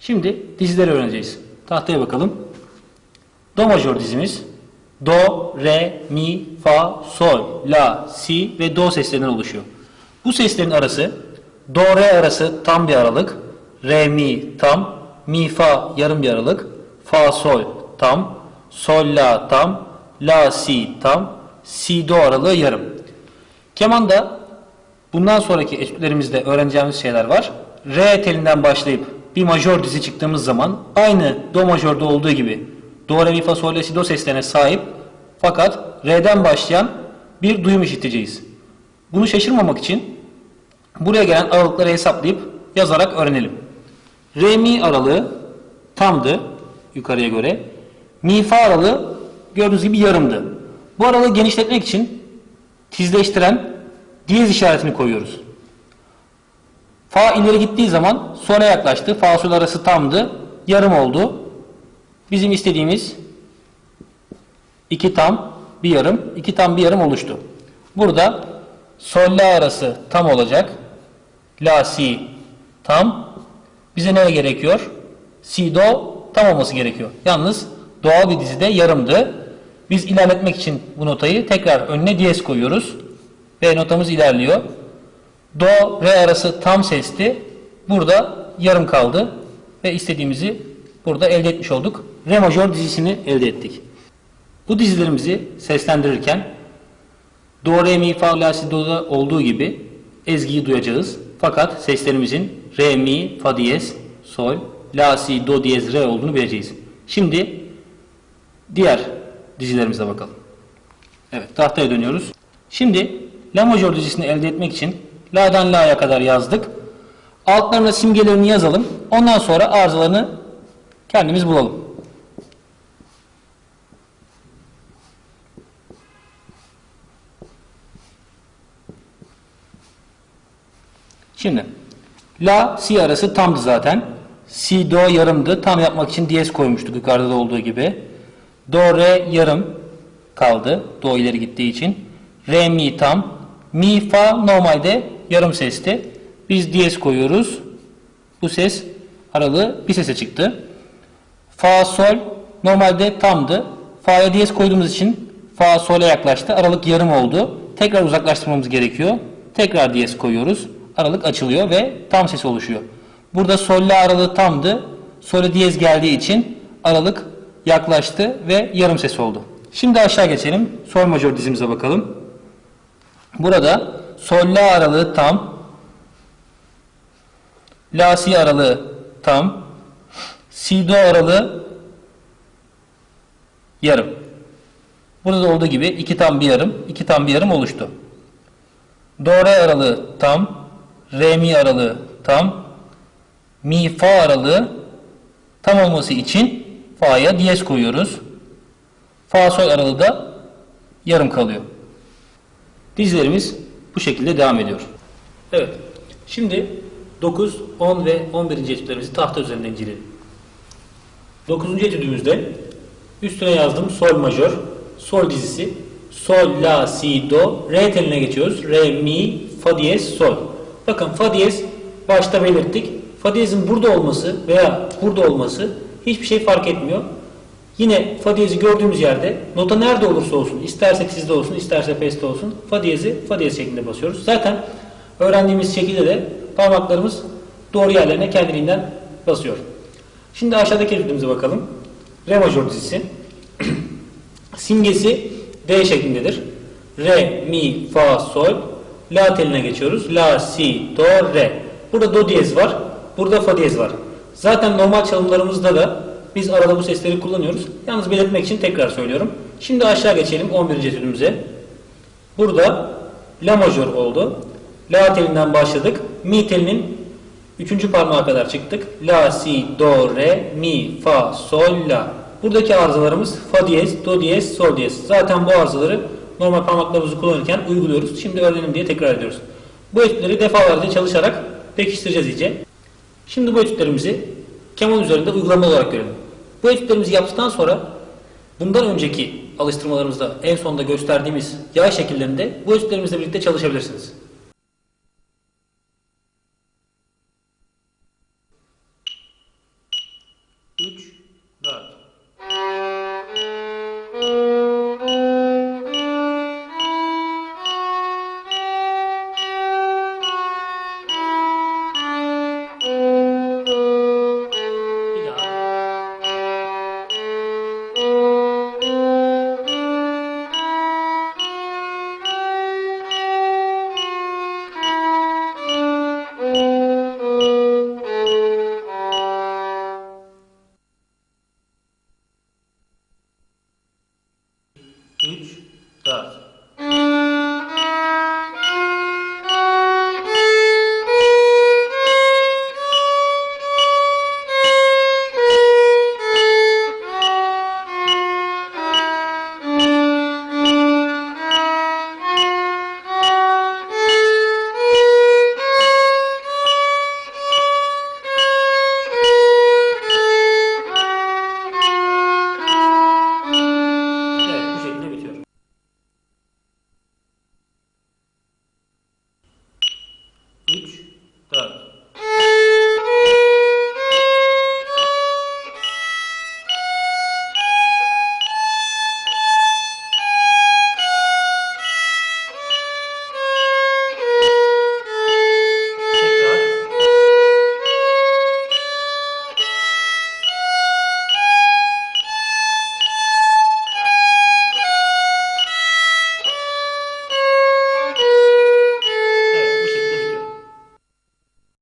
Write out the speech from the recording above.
Şimdi dizileri öğreneceğiz. Tahtaya bakalım. Do majör dizimiz Do, Re, Mi, Fa, Sol, La, Si ve Do seslerinden oluşuyor. Bu seslerin arası Do, Re arası tam bir aralık. Re, Mi tam. Mi, Fa yarım bir aralık. Fa, Sol tam. Sol, La tam. La, Si tam. Si, Do aralığı yarım. Kemanda bundan sonraki etütlerimizde öğreneceğimiz şeyler var. Re telinden başlayıp bir majör dizi çıktığımız zaman aynı do majörde olduğu gibi do, re, mi, fa, sol, la, si, do seslerine sahip fakat re'den başlayan bir duyum işiteceğiz. Bunu şaşırmamak için buraya gelen aralıkları hesaplayıp yazarak öğrenelim. Re, mi aralığı tamdı yukarıya göre. Mi, fa aralığı gördüğünüz gibi yarımdı. Bu aralığı genişletmek için tizleştiren diyez işaretini koyuyoruz. Fa ileri gittiği zaman sona yaklaştı. Fa sol arası tamdı. Yarım oldu. Bizim istediğimiz iki tam bir yarım, iki tam bir yarım oluştu. Burada sol la arası tam olacak. La si tam. Bize ne gerekiyor? Si do tam olması gerekiyor. Yalnız doğal bir dizide yarımdı. Biz ilerletmek için bu notayı tekrar önüne diyez koyuyoruz. Ve notamız ilerliyor. Do, re arası tam sesti. Burada yarım kaldı. Ve istediğimizi burada elde etmiş olduk. Re majör dizisini elde ettik. Bu dizilerimizi seslendirirken Do, re, mi, fa, la, si, do'da olduğu gibi ezgiyi duyacağız. Fakat seslerimizin re, mi, fa diyez, sol, la, si, do diyez, re olduğunu bileceğiz. Şimdi diğer dizilerimize bakalım. Evet tahtaya dönüyoruz. Şimdi La majör dizisini elde etmek için La'dan La'ya kadar yazdık. Altlarına simgelerini yazalım. Ondan sonra arızalarını kendimiz bulalım. Şimdi La, Si arası tamdı zaten. Si, Do yarımdı. Tam yapmak için diyez koymuştuk yukarıda da olduğu gibi. Do, Re yarım kaldı. Do ileri gittiği için. Re, Mi tam. Mi, Fa normalde yarım sesti. Biz diyez koyuyoruz. Bu ses aralığı bir sese çıktı. Fa, Sol normalde tamdı. Fa'ya diyez koyduğumuz için Fa, Sol'e yaklaştı. Aralık yarım oldu. Tekrar uzaklaştırmamız gerekiyor. Tekrar diyez koyuyoruz. Aralık açılıyor ve tam ses oluşuyor. Burada Sol, La aralığı tamdı. Sol'e diyez geldiği için aralık yaklaştı ve yarım ses oldu. Şimdi aşağı geçelim. Sol majör dizimize bakalım. Burada sol la aralığı tam. La si aralığı tam. Si do aralığı yarım. Burada da olduğu gibi iki tam bir yarım, iki tam bir yarım oluştu. Do re aralığı tam. Re mi aralığı tam. Mi fa aralığı tam olması için fa'ya diyez koyuyoruz. Fa sol aralığı da yarım kalıyor. Dizilerimiz bu şekilde devam ediyor. Evet. Şimdi 9, 10 ve 11. etütlerimizi tahta üzerinde inceleyelim. 9. etüdümüzde üstüne yazdım sol majör, sol dizisi, sol, la, si, do, re teline geçiyoruz. Re, mi, fa diyez, sol. Bakın fa diyez başta belirttik. Fa diyezin burada olması veya burada olması hiçbir şey fark etmiyor. Yine fa diyezi gördüğümüz yerde nota nerede olursa olsun, isterse tizde olsun, isterse feste olsun fa diyezi fa diyez şeklinde basıyoruz. Zaten öğrendiğimiz şekilde de parmaklarımız doğru yerlerine kendiliğinden basıyor. Şimdi aşağıdaki etüdümüze bakalım. Re majör dizisi. Simgesi D şeklindedir. Re, mi, fa, sol. La teline geçiyoruz. La, si, do, re. Burada do diyez var. Burada fa diyez var. Zaten normal çalımlarımızda da biz arada bu sesleri kullanıyoruz. Yalnız belirtmek için tekrar söylüyorum. Şimdi aşağı geçelim 11. etüdümüze. Burada La majör oldu. La telinden başladık. Mi telinin 3. parmağa kadar çıktık. La, si, do, re, mi, fa, sol, la. Buradaki arızalarımız fa diyez, do diyez, sol diyez. Zaten bu arızaları normal parmaklarımızı kullanırken uyguluyoruz. Şimdi öğrenelim diye tekrar ediyoruz. Bu etütleri defalarca çalışarak pekiştireceğiz iyice. Şimdi bu etütlerimizi keman üzerinde uygulama olarak görelim. Bu etütlerimizi yaptıktan sonra bundan önceki alıştırmalarımızda en sonda gösterdiğimiz yay şekillerinde bu etütlerimizle birlikte çalışabilirsiniz. 3,